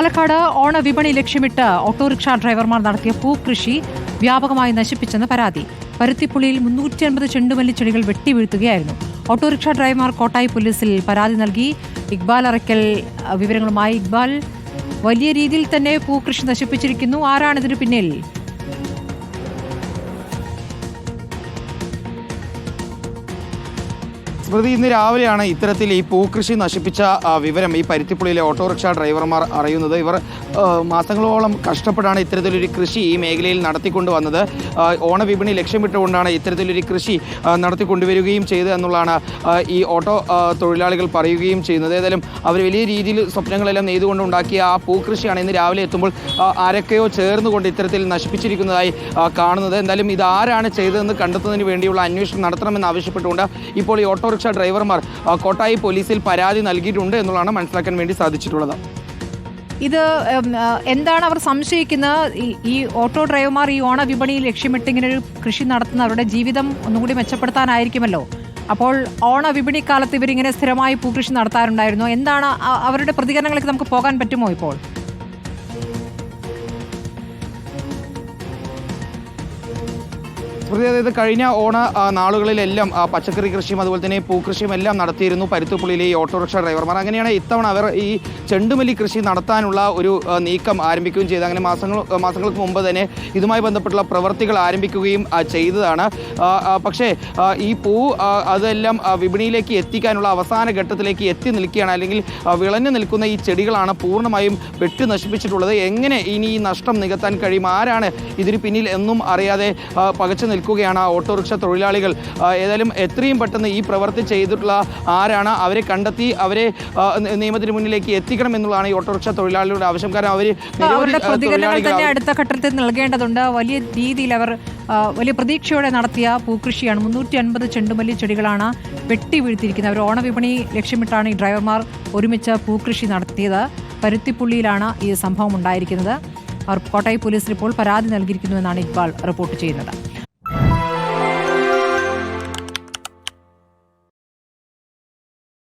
പാലക്കാട് ഓണവിപണി ലക്ഷ്യമിട്ട് ഓട്ടോറിക്ഷ ഡ്രൈവർമാർ നടത്തിയ പൂക്കൃഷി വ്യാപകമായി നശിപ്പിച്ചെന്ന് പരാതി. പരുത്തിപ്പുള്ളിയിൽ മുന്നൂറ്റി അൻപത് ചെണ്ടുമല്ലി ചെടികൾ വെട്ടിവീഴ്ത്തുകയായിരുന്നു ഓട്ടോറിക്ഷ ഡ്രൈവർമാർ കോട്ടായി പോലീസിൽ പരാതി നൽകി. ഇക്ബാൽ അറയ്ക്കൽ വിവരങ്ങളുമായി ഇക്ബാൽ. വലിയ രീതിയിൽ തന്നെ പൂക്കൃഷി നശിപ്പിച്ചിരിക്കുന്നു. ആരാണിതിനു പിന്നിൽ? സ്മൃതി ഇന്ന് രാവിലെയാണ് ഇത്തരത്തിൽ ഈ പൂക്കൃഷി നശിപ്പിച്ച വിവരം ഈ പരുത്തിപ്പുള്ളിയിലെ ഓട്ടോറിക്ഷ ഡ്രൈവർമാർ അറിയുന്നത്. ഇവർ മാസങ്ങളോളം കഷ്ടപ്പെട്ടാണ് ഇത്തരത്തിലൊരു കൃഷി ഈ മേഖലയിൽ നടത്തിക്കൊണ്ട് വന്നത്. ഓണവിപണി ലക്ഷ്യമിട്ടുകൊണ്ടാണ് ഇത്തരത്തിലൊരു കൃഷി നടത്തിക്കൊണ്ടുവരികയും ചെയ്തത് എന്നുള്ളതാണ് ഈ ഓട്ടോ തൊഴിലാളികൾ പറയുകയും ചെയ്യുന്നത്. ഏതായാലും അവർ വലിയ രീതിയിൽ സ്വപ്നങ്ങളെല്ലാം നെയ്തുകൊണ്ട് ഉണ്ടാക്കിയ ആ പൂക്കൃഷിയാണ് ഇന്ന് രാവിലെ എത്തുമ്പോൾ ആരൊക്കെയോ ചേർന്നുകൊണ്ട് ഇത്തരത്തിൽ നശിപ്പിച്ചിരിക്കുന്നതായി കാണുന്നത്. എന്തായാലും ഇത് ആരാണ് ചെയ്തതെന്ന് കണ്ടെത്തുന്നതിന് വേണ്ടിയുള്ള അന്വേഷണം നടത്തണമെന്ന് ആവശ്യപ്പെട്ടുകൊണ്ട് ഇപ്പോൾ ഈ ഓട്ടോറിക്ഷ ഡ്രൈവർമാർ കോട്ടായി പോലീസിൽ പരാതി നൽകിയിട്ടുണ്ട് എന്നുള്ളതാണ് മനസ്സിലാക്കാൻ വേണ്ടി സാധിച്ചിട്ടുള്ളത്. ഇത് എന്താണ് അവർ സംശയിക്കുന്നത്? ഈ- ഓട്ടോ ഡ്രൈവർമാർ ഈ ഓണ വിപണിയിൽ ലക്ഷ്യമിട്ട് ഇങ്ങനെ ഒരു കൃഷി നടത്തുന്ന അവരുടെ ജീവിതം ഒന്നുകൂടി മെച്ചപ്പെടുത്താനായിരിക്കുമല്ലോ. അപ്പോൾ ഓണ വിപണി കാലത്ത് ഇവരിങ്ങനെ സ്ഥിരമായി പൂകൃഷി നടത്താറുണ്ടായിരുന്നു. എന്താണ് അവരുടെ പ്രതികരണങ്ങളിലേക്ക് നമുക്ക് പോകാൻ പറ്റുമോ ഇപ്പോൾ? സ്മൃതി അതായത് കഴിഞ്ഞ ഓണ നാളുകളിലെല്ലാം പച്ചക്കറി കൃഷിയും അതുപോലെ തന്നെ പൂക്കൃഷിയും എല്ലാം നടത്തിയിരുന്നു പരുത്തുപ്പുള്ളിയിലെ ഈ ഓട്ടോറിക്ഷ ഡ്രൈവർമാർ. അങ്ങനെയാണ് ഇത്തവണ അവർ ഈ ചെണ്ടുമല്ലി കൃഷി നടത്താനുള്ള ഒരു നീക്കം ആരംഭിക്കുകയും ചെയ്തു അങ്ങനെ മാസങ്ങൾ മാസങ്ങൾക്ക് മുമ്പ് തന്നെ ഇതുമായി ബന്ധപ്പെട്ടുള്ള പ്രവർത്തികൾ ആരംഭിക്കുകയും ചെയ്തതാണ്. പക്ഷേ ഈ പൂ അതെല്ലാം വിപണിയിലേക്ക് എത്തിക്കാനുള്ള അവസാന ഘട്ടത്തിലേക്ക് എത്തി നിൽക്കുകയാണ്. അല്ലെങ്കിൽ വിളഞ്ഞു നിൽക്കുന്ന ഈ ചെടികളാണ് പൂർണമായും വെട്ടി നശിപ്പിച്ചിട്ടുള്ളത്. എങ്ങനെ ഇനി ഈ നഷ്ടം നികത്താൻ കഴിയും? ആരാണ് ഇതിന് പിന്നിൽ എന്നും അറിയാതെ പകച്ചു നിൽക്കുകയാണ് ആ ഓട്ടോറിക്ഷ തൊഴിലാളികൾ. ഏതായാലും എത്രയും പെട്ടെന്ന് ഈ പ്രവൃത്തി ചെയ്തിട്ടുള്ള ആരാണ് അവരെ കണ്ടെത്തി അവരെ നിയമത്തിന് മുന്നിലേക്ക് എത്തിക്കണം എന്നുള്ളതാണ് ഈ ഓട്ടോറിക്ഷ തൊഴിലാളികളുടെ ആവശ്യം. കാരണം അവർ പ്രതികരണങ്ങൾ തന്നെ അടുത്ത ഘട്ടത്തിൽ നൽകേണ്ടതുണ്ട്. വലിയ രീതിയിൽ അവർ വലിയ പ്രതീക്ഷയോടെ നടത്തിയ പൂക്കൃഷിയാണ്. മുന്നൂറ്റി അൻപത് ചെണ്ടുമല്ലി ചെടികളാണ് വെട്ടി വീഴ്ത്തിയിരിക്കുന്നത്. അവർ ഓണവിപണി ലക്ഷ്യമിട്ടാണ് ഈ ഡ്രൈവർമാർ ഒരുമിച്ച് പൂക്കൃഷി നടത്തിയത്. പരുത്തിപ്പുള്ളിയിലാണ് ഈ സംഭവം ഉണ്ടായിരിക്കുന്നത്. അവർ കോട്ടയം പോലീസിൽ ഇപ്പോൾ പരാതി നൽകിയിരിക്കുന്നുവെന്നാണ് ഇക്ബാൽ റിപ്പോർട്ട് ചെയ്യുന്നത്.